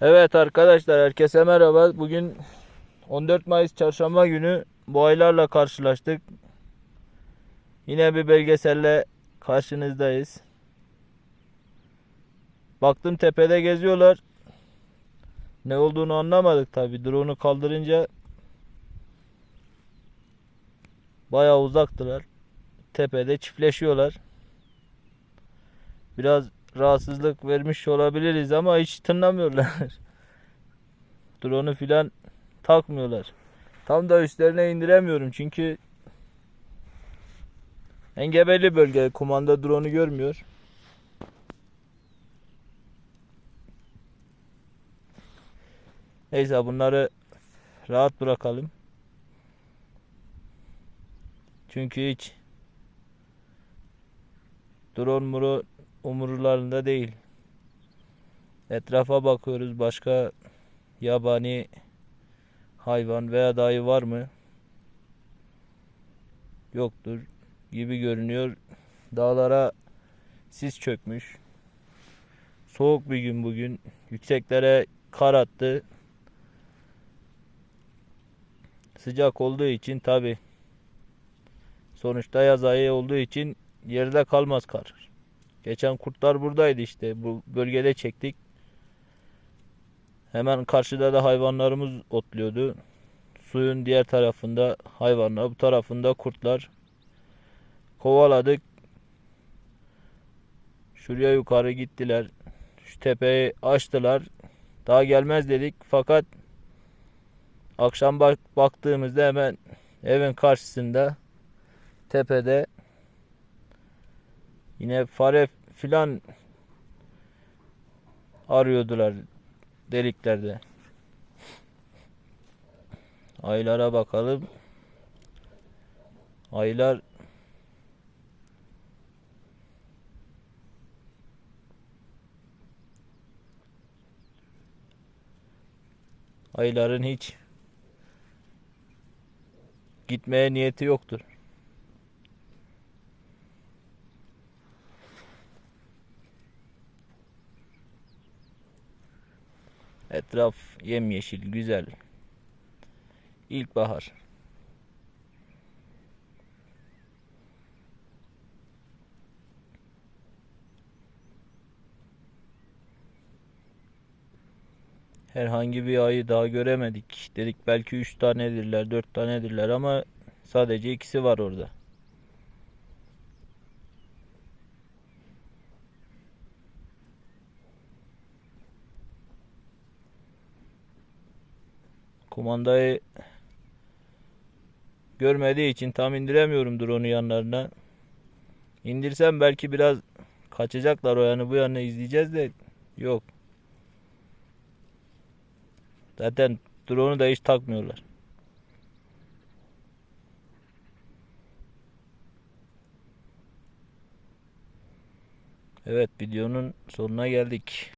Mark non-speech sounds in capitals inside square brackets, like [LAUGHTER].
Evet arkadaşlar herkese merhaba. Bugün 14 Mayıs çarşamba günü bu aylarla karşılaştık. Yine bir belgeselle karşınızdayız. Baktım tepede geziyorlar. Ne olduğunu anlamadık tabi. Drone'u kaldırınca bayağı uzaktılar. Tepede çiftleşiyorlar. Biraz rahatsızlık vermiş olabiliriz ama hiç tınlamıyorlar. [LAUGHS] Drone'u filan takmıyorlar. Tam da üstlerine indiremiyorum çünkü engebeli bölge kumanda drone'u görmüyor. Neyse bunları rahat bırakalım. Çünkü hiç drone muru umurlarında değil. Etrafa bakıyoruz başka yabani hayvan veya dayı var mı? Yoktur gibi görünüyor. Dağlara sis çökmüş. Soğuk bir gün bugün. Yükseklere kar attı. Sıcak olduğu için tabi sonuçta yaz ayı olduğu için yerde kalmaz kar. Geçen kurtlar buradaydı işte. Bu bölgede çektik. Hemen karşıda da hayvanlarımız otluyordu. Suyun diğer tarafında hayvanlar, bu tarafında kurtlar. Kovaladık. Şuraya yukarı gittiler. Şu tepeyi açtılar. Daha gelmez dedik fakat akşam bak baktığımızda hemen evin karşısında tepede Yine fare filan arıyordular deliklerde. Aylara bakalım. Aylar Ayların hiç gitmeye niyeti yoktur. Etraf yemyeşil, güzel. İlkbahar. Herhangi bir ayı daha göremedik. Dedik belki 3 tanedirler, 4 tanedirler ama sadece ikisi var orada. Kumandayı görmediği için tam indiremiyorum drone'u yanlarına. İndirsem belki biraz kaçacaklar o yanı bu yanı izleyeceğiz de yok. Zaten drone'u da hiç takmıyorlar. Evet videonun sonuna geldik.